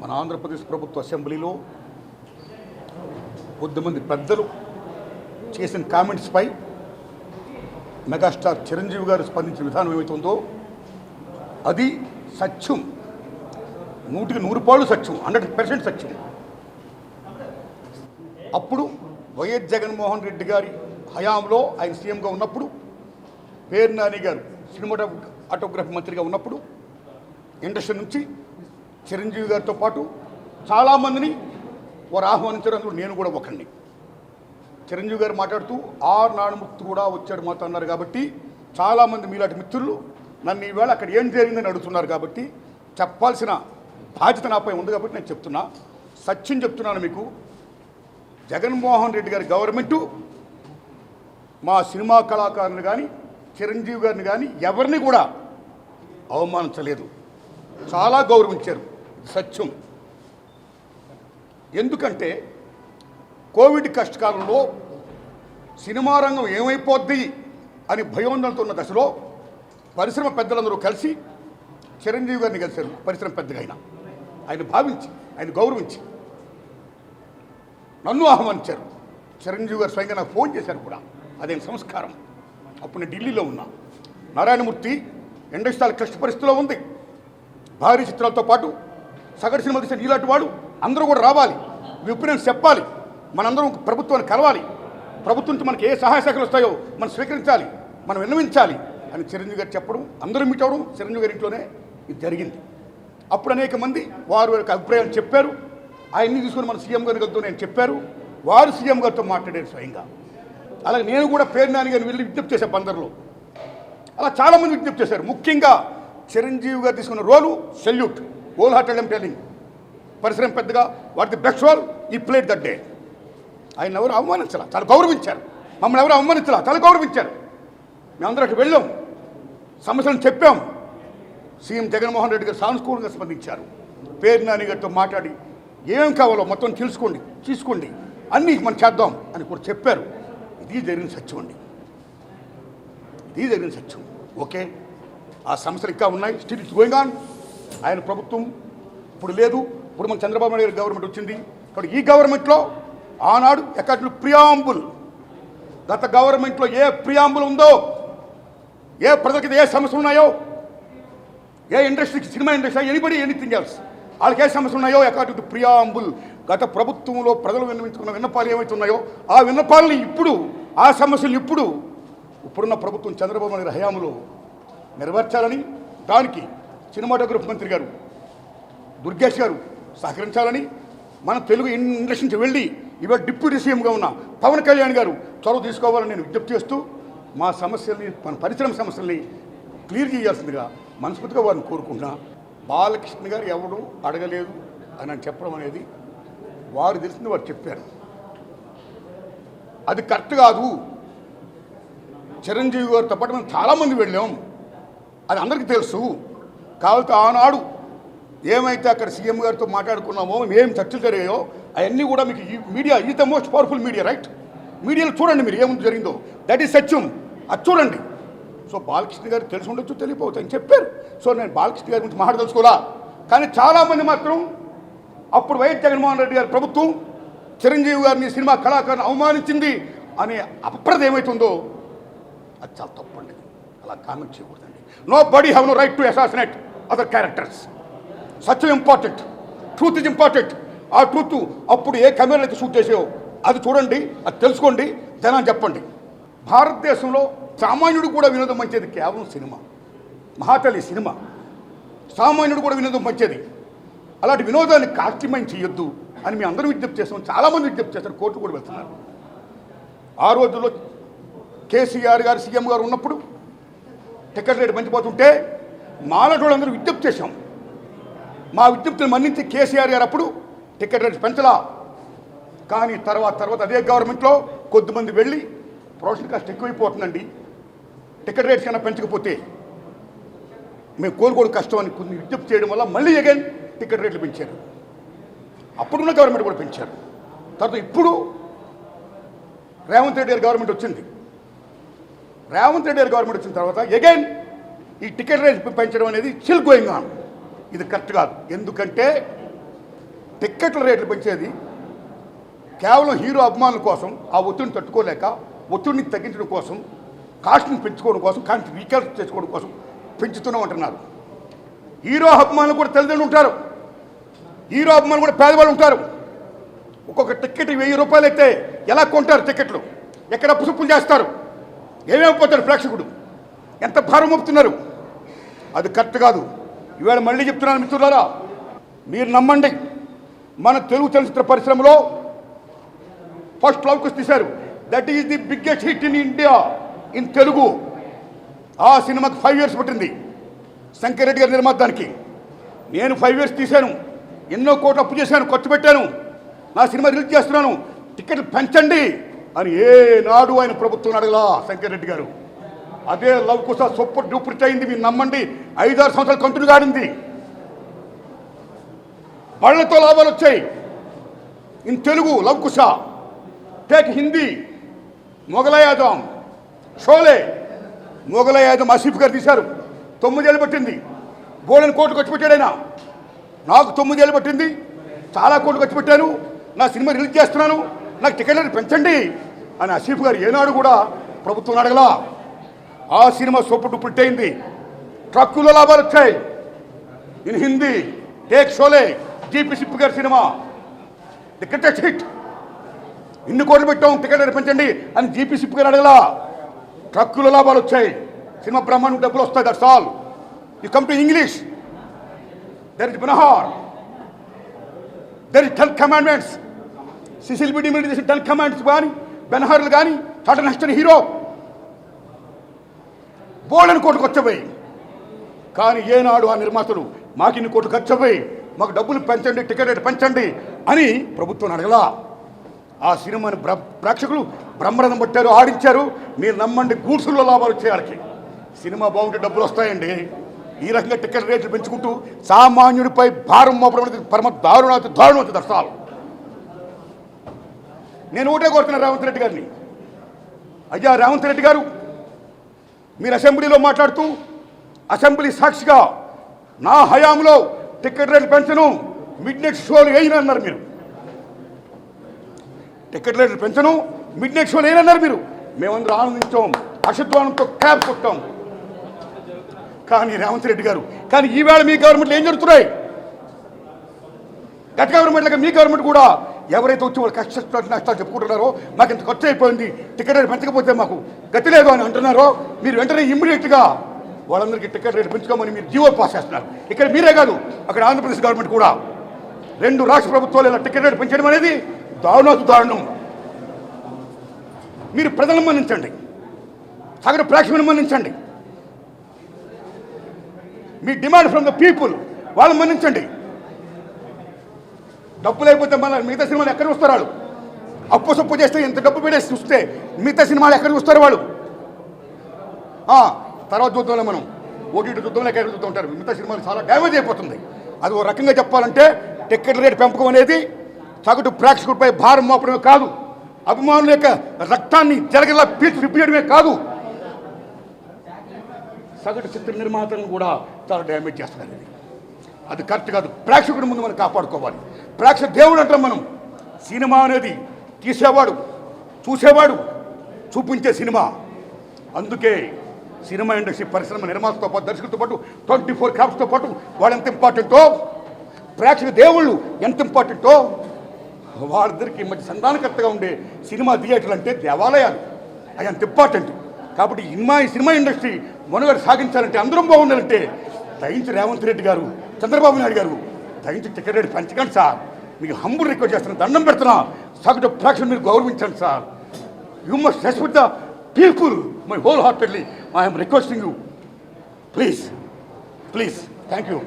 మన ఆంధ్రప్రదేశ్ ప్రభుత్వ అసెంబ్లీలో కొద్దిమంది పెద్దలు చేసిన కామెంట్స్పై మెగాస్టార్ చిరంజీవి గారు స్పందించిన విధానం ఏమవుతుందో అది సత్యం. నూటికి నూరు పాళ్ళు సత్యం హండ్రెడ్ పర్సెంట్ సత్యం. అప్పుడు వైఎస్ జగన్మోహన్ రెడ్డి గారి హయాంలో ఆయన సీఎంగా ఉన్నప్పుడు పేరు నాని గారు సినిమాటో ఆటోగ్రఫీ మంత్రిగా ఉన్నప్పుడు ఇండస్ట్రీ నుంచి చిరంజీవి గారితో పాటు చాలామందిని వారు ఆహ్వానించారు అందులో నేను కూడా ఒకరిని చిరంజీవి గారు మాట్లాడుతూ ఆర్ నాణముత్తు కూడా వచ్చాడు మాతో అన్నారు కాబట్టి చాలామంది మీలాంటి మిత్రులు నన్ను ఈవేళ అక్కడ ఏం జరిగిందని అడుగుతున్నారు కాబట్టి చెప్పాల్సిన బాధ్యత నాపై ఉంది కాబట్టి నేను చెప్తున్నా. సత్యం చెప్తున్నాను మీకు. జగన్మోహన్ రెడ్డి గారి గవర్నమెంటు మా సినిమా కళాకారులు కానీ చిరంజీవి గారిని కానీ ఎవరిని కూడా అవమానించలేదు. చాలా గౌరవించారు. సత్యం. ఎందుకంటే కోవిడ్ కష్టకాలంలో సినిమా రంగం ఏమైపోద్ది అని భయోందనతో ఉన్న దశలో పరిశ్రమ పెద్దలందరూ కలిసి చిరంజీవి గారిని కలిశారు. పరిశ్రమ పెద్దగా ఆయన ఆయన భావించి ఆయన గౌరవించి. నన్ను ఆహ్వానించారు. చిరంజీవి గారు స్వయంగా నాకు ఫోన్ చేశారు కూడా. అదే సంస్కారం. అప్పుడు నేను ఢిల్లీలో ఉన్నా. నారాయణమూర్తి ఇండస్ట్రియల్ క్లిష్ట పరిస్థితిలో ఉంది. భారీ చిత్రాలతో పాటు సగటు సినిమా తీసిన ఇలాంటి వాడు అందరూ కూడా రావాలి. విపరీతం చెప్పాలి. మనందరం ప్రభుత్వాన్ని కలవాలి. ప్రభుత్వం నుంచి మనకి ఏ సహాయ శాఖలు వస్తాయో మనం స్వీకరించాలి. మనం విన్నవించాలి అని చిరంజీవి గారు చెప్పడం అందరూ మీట్ అవడం చిరంజీవి గారి ఇంట్లోనే ఇది జరిగింది. అప్పుడు అనేక మంది వారు వారి యొక్క అభిప్రాయాలు చెప్పారు. ఆయన్ని తీసుకుని మన సీఎం గారి గారితో నేను చెప్పారు. వారు సీఎం గారితో మాట్లాడారు స్వయంగా. అలాగే నేను కూడా పేరు నాని గారిని వెళ్ళి విజ్ఞప్తి చేశాను బందర్లో. అలా చాలామంది విజ్ఞప్తి చేశారు. ముఖ్యంగా చిరంజీవి గారు తీసుకున్న role salute. Whole hearted am telling పరిశ్రమ పెద్దగా వాటి బెస్ట్ వాల్ ఈ ప్లేట్ దట్ డే. ఆయన ఎవరు అవమానించాల? చాలా గౌరవించారు. మమ్మల్ని ఎవరు అవమానించాల? చాలా గౌరవించారు. మేమందరం అక్కడ వెళ్ళాం. సమస్యలను చెప్పాం. సీఎం జగన్మోహన్ రెడ్డి గారు సానుకూలంగా స్పందించారు. పేరు నాని గారితో మాట్లాడి ఏం కావాలో మొత్తం తెలుసుకోండి తీసుకోండి. అన్నీ మనం చేద్దాం అని కూడా చెప్పారు. ఇది జరిగిన సత్యం అండి. ఇది జరిగిన సత్యం. ఓకే? ఆ సమస్యలు ఇంకా ఉన్నాయి. స్టిల్ ఇట్స్ గోయింగ్ ఆన్ ఆయన ప్రభుత్వం ఇప్పుడు లేదు. ఇప్పుడు మన చంద్రబాబు నాయుడు గవర్నమెంట్ వచ్చింది. కాబట్టి ఈ గవర్నమెంట్లో ఆనాడు ఎక్కడ ప్రియాంబుల్ గత గవర్నమెంట్లో ఏ ప్రియాంబుల్ ఉందో ఏ ప్రజలకి ఏ సమస్యలు ఉన్నాయో ఏ ఇండస్ట్రీకి cinema industry anybody anything else వాళ్ళకి ఏ సమస్యలు ఉన్నాయో అకార్డింగ్ టు ప్రియాంబుల్ గత ప్రభుత్వంలో ప్రజలు విన్నవించుకున్న విన్నపాలు ఏమైతే ఉన్నాయో ఆ విన్నపాలని ఇప్పుడు ఆ సమస్యలు ఇప్పుడు ఇప్పుడున్న ప్రభుత్వం చంద్రబాబు నాయుడు హయాంలో నెరవేర్చాలని దానికి సినిమాటోగ్రఫీ మంత్రి గారు దుర్గేష్ గారు సహకరించాలని మన తెలుగు ఇండస్ట్రీ నుంచి వెళ్ళి ఇవాళ డిప్యూటీ సీఎంగా ఉన్న పవన్ కళ్యాణ్ గారు చొరవ తీసుకోవాలని నేను విజ్ఞప్తి చేస్తూ మా సమస్యల్ని మన పరిశ్రమ సమస్యల్ని క్లియర్ చేయాల్సిందిగా మనస్ఫూర్తిగా వారిని కోరుకుంటున్నా. బాలకృష్ణ గారు ఎవడు అడగలేదు అని చెప్పడం అనేది వారు తెలిసింది వారు చెప్పారు. అది కరెక్ట్ కాదు. చిరంజీవి గారితో పాటు మేము చాలామంది వెళ్ళాం. అది అందరికీ తెలుసు. కాబట్టి ఆనాడు ఏమైతే అక్కడ సీఎం గారితో మాట్లాడుకున్నామో ఏం చర్చలు జరిగాయో అవన్నీ కూడా మీకు ఈ media is the most powerful media right? మీడియాలో చూడండి మీరు ఏముంది జరిగిందో. దట్ ఈస్ సత్యం. అది చూడండి. సో బాలకృష్ణ గారు తెలిసి ఉండొచ్చు తెలియపోవచ్చు అని చెప్పారు. సో నేను బాలకృష్ణ గారి గురించి మాట్లాడదలుచుకోవాలా? కానీ చాలామంది మాత్రం అప్పుడు వైఎస్ జగన్మోహన్ రెడ్డి గారి ప్రభుత్వం చిరంజీవి గారిని సినిమా కళాకారుని అవమానించింది అనే అప్రద ఏమైతుందో అది చాలా తప్పండి. అలా కామెంట్ చేయకూడదండి. Nobody have no right to assassinate other characters Satyam important truth is important ఆ ట్రూత్ అప్పుడు ఏ కెమెరాలు అయితే షూట్ చేసాయో అది చూడండి అది తెలుసుకోండి జనాన్ని చెప్పండి. భారతదేశంలో సామాన్యుడు కూడా వినోదం మంచిది కేవలం సినిమా. మహాతల్లి సినిమా. సామాన్యుడు కూడా వినోదం మంచిది అలాంటి వినోదాన్ని కాస్టిమైన్ చేయొద్దు అని మేము అందరూ విజ్ఞప్తి చేస్తాం. చాలామంది విజ్ఞప్తి చేస్తారు. కోర్టు కూడా వెళ్తున్నారు. ఆ రోజుల్లో కేసీఆర్ గారు సీఎం గారు ఉన్నప్పుడు టికెట్ రేటు మంచిపోతుంటే మాలాంటి వాళ్ళందరూ విజ్ఞప్తి చేశాం. మా విజ్ఞప్తిని మన్నించి కేసీఆర్ గారు అప్పుడు టికెట్ రేట్స్ పెంచలా. కానీ తర్వాత తర్వాత అదే గవర్నమెంట్లో కొద్దిమంది వెళ్ళి ప్రొఫెషన్ కాస్ట్ ఎక్కువైపోతుందండి. టికెట్ రేట్స్ కన్నా పెంచకపోతే మేము కోరుకోవడం కష్టం అని కొన్ని విజ్ఞప్తి చేయడం వల్ల మళ్ళీ అగైన్ టికెట్ రేట్లు పెంచారు. అప్పుడున్న గవర్నమెంట్ కూడా పెంచారు. తర్వాత ఇప్పుడు రేవంత్ రెడ్డి గారి గవర్నమెంట్ వచ్చింది. రేవంత్ రెడ్డి గారి గవర్నమెంట్ వచ్చిన తర్వాత అగైన్ ఈ టికెట్ రేట్ పెంచడం అనేది చిల్ గోయింగ్ ఆన్ ఇది కరెక్ట్ కాదు. ఎందుకంటే టిక్కెట్ల రేట్లు పెంచేది కేవలం హీరో అభిమానుల కోసం ఆ ఒత్తిడిని తట్టుకోలేక ఒత్తిడిని తగ్గించడం కోసం కాస్ట్ని పెంచుకోవడం కోసం కాస్ట్ని రీకాల్స్ చేసుకోవడం కోసం పెంచుతున్నాం అంటున్నారు. హీరో అభిమానులు కూడా తల్లిదండ్రులు ఉంటారు. హీరో అభిమానులు కూడా పేదవాళ్ళు ఉంటారు. ఒక్కొక్క టికెట్ వెయ్యి రూపాయలు అయితే ఎలా కొంటారు టికెట్లు? ఎక్కడ పుసుపులు చేస్తారు? ఏమేమి పోతారు ప్రేక్షకుడు? ఎంత భారం మోపుతున్నారు? అది కరెక్ట్ కాదు. ఇవాళ మళ్ళీ చెప్తున్నాను మిత్రులారా మీరు నమ్మండి మన తెలుగు చలనచిత్ర పరిశ్రమలో ఫస్ట్ లవ్కుస్ తీశారు. That is the biggest hit in India in Telugu ఆ సినిమాకి ఫైవ్ ఇయర్స్ పట్టింది శంకర్ రెడ్డి గారి నిర్మాతానికి నేను ఫైవ్ ఇయర్స్ తీశాను. ఎన్నో కోట్లు అప్పు చేశాను ఖర్చు పెట్టాను. నా సినిమా రిలీజ్ చేస్తున్నాను. టికెట్లు పెంచండి అని ఏ నాడు ఆయన ప్రభుత్వం అడగలా శంకర్ రెడ్డి గారు. అదే లవ్ కుశ సూపర్ డూపర్ అయింది మీరు నమ్మండి. ఐదారు సంవత్సరాలు కంటిన్యూ కాడింది బళ్ళతో లాభాలు వచ్చాయి. In Telugu Lava Kusa take Hindi Mughal e Azam Sholay. మొగలయాదం Asif గారు తీశారు. తొమ్మిదేళ్ళు పట్టింది. బోళని కోర్టు ఖర్చు పెట్టాడైనా నాకు తొమ్మిదేళ్ళు పట్టింది. చాలా కోట్లు ఖర్చు పెట్టాను. నా సినిమా రిలీజ్ చేస్తున్నాను. నాకు టికెట్లను పెంచండి. అని ఆసిఫ్ గారు ఏనాడు కూడా ప్రభుత్వం అడగలా. ఆ సినిమా సొప్పుడు పుట్టయింది హిట్ ట్రక్కులో లాభాలు వచ్చాయి. In Hindi take Sholay GP Sippy గారి సినిమా. ది గ్రేటెస్ట్ హిట్ ఇన్ని కోట్లు పెట్టాం టికెట్ నడిపించండి అని జీపీ సిప్ గారు అడగలా. ట్రక్కుల లాభాలు వచ్చాయి. సినిమా బ్రహ్మాండం డబ్బులు వస్తాయి that's all you come to English there is Ben Hur there is ten commandments Cecil B D మీద టెన్ కమాండ్స్ కానీ బెనహార్లు కానీ టాటా నెక్స్ట్ హీరో బోల్డెన్ కోట్లు ఖర్చుపోయి కానీ ఏనాడు ఆ నిర్మాతలు మాకు ఇన్ని కోట్లు ఖర్చుపోయి మాకు డబ్బులు పెంచండి టికెట్ రేటు పెంచండి అని ప్రభుత్వం అడగలా. ఆ సినిమాని బ్ర ప్రేక్షకులు బ్రహ్మరథం పట్టారు ఆడించారు. మీరు నమ్మండి గూడ్సుల్లో లాభాలు వచ్చేయాలకి సినిమా బాగుంటే డబ్బులు వస్తాయండి. ఈ రకంగా టికెట్ రేట్లు పెంచుకుంటూ సామాన్యుడిపై భారం మోపడం అనేది పరమ దారుణం దారుణాతి దర్శాలు నేను ఒకటే కోరుతున్నాను రేవంత్ రెడ్డి గారిని. అయ్యా రేవంత్ రెడ్డి గారు మీరు అసెంబ్లీలో మాట్లాడుతూ అసెంబ్లీ సాక్షిగా నా హయాంలో టికెట్ రేట్లు పెంచను మిడ్ నైట్ షోలు వేయనన్నారు మీరు. టికెట్ రేట్లు పెంచను మిడ్ నైట్ షోలు వేయనన్నారు మీరు. మేమందరూ ఆనందించాం అశద్వానంతో క్యాబ్ కొట్టాం. కానీ రేవంత్ రెడ్డి గారు కానీ ఈవేళ మీ గవర్నమెంట్లో ఏం జరుగుతున్నాయి? గత గవర్నమెంట్ మీ గవర్నమెంట్ కూడా ఎవరైతే వచ్చి వాళ్ళు కష్ట నష్టాలు చెప్పుకుంటున్నారో మాకు ఇంత ఖర్చు అయిపోయింది. టికెట్ రేటు పెంచకపోతే మాకు గతి లేదు అని అంటున్నారో మీరు వెంటనే ఇమ్మీడియట్గా వాళ్ళందరికీ టికెట్ రేటు పెంచుకోమని మీరు జీవో పాస్ చేస్తున్నారు. ఇక్కడ మీరే కాదు అక్కడ ఆంధ్రప్రదేశ్ గవర్నమెంట్ కూడా రెండు రాష్ట్ర ప్రభుత్వాలు ఇలా టికెట్ రేటు పెంచడం అనేది దారుణాతు దారుణం. మీరు ప్రజలను మన్నించండి. సగటు ప్రేక్షకులను మన్నించండి. మీ డిమాండ్ ఫ్రమ్ ద పీపుల్ వాళ్ళు మన్నించండి. డబ్బు లేకపోతే మన మిగతా సినిమాలు ఎక్కడ చూస్తారు వాళ్ళు? అప్పు సొప్పు చేస్తే ఎంత డబ్బు పెట్టేసి చూస్తే మిగతా సినిమాలు ఎక్కడ చూస్తారు వాళ్ళు? తర్వాత చూద్దాంలే మనం. ఓటీటీ చూద్దాంలో ఎక్కడ చూద్దాం ఉంటారు మిగతా సినిమాలు చాలా డ్యామేజ్ అయిపోతుంది. అది ఓ రకంగా చెప్పాలంటే టికెట్ రేటు పెంపకం అనేది సగటు ప్రేక్షకుడిపై భారం మోపడమే కాదు. అభిమానుల యొక్క రక్తాన్ని జరగలా పీల్చి విప్పియడమే కాదు. సగటు చిత్ర నిర్మాతలను కూడా చాలా డ్యామేజ్ చేస్తున్నారు అది కరెక్ట్ కాదు. ప్రేక్షకుడి ముందు మనం కాపాడుకోవాలి. ప్రేక్ష దేవుడు అంటాం మనం. సినిమా అనేది తీసేవాడు చూసేవాడు చూపించే సినిమా. అందుకే సినిమా ఇండస్ట్రీ పరిశ్రమ నిర్మాతతో పాటు దర్శకులతో పాటు ట్వంటీ ఫోర్ క్రాఫ్ట్స్తో పాటు వాళ్ళు ఎంత ఇంపార్టెంటో ప్రేక్షక దేవుళ్ళు ఎంత ఇంపార్టెంటో వాళ్ళిద్దరికి మంచి సంధానకర్తగా ఉండే సినిమా థియేటర్లు అంటే దేవాలయాలు. అవి అంత ఇంపార్టెంట్. కాబట్టి ఇన్మా సినిమా ఇండస్ట్రీ మనుగడ సాగించాలంటే అందరం బాగుండాలంటే దయించి రేవంత్ రెడ్డి గారు చంద్రబాబు నాయుడు గారు దయచేసి టికెట్ రేటు పెంచకండి సార్. మీకు హంబుల్ రిక్వెస్ట్ చేస్తున్నా దండం పెడుతున్నా. సగటు ప్రేక్షకులు మీరు గౌరవించండి sir. You must respect the people my wholeheartedly I'm requesting you please please thank you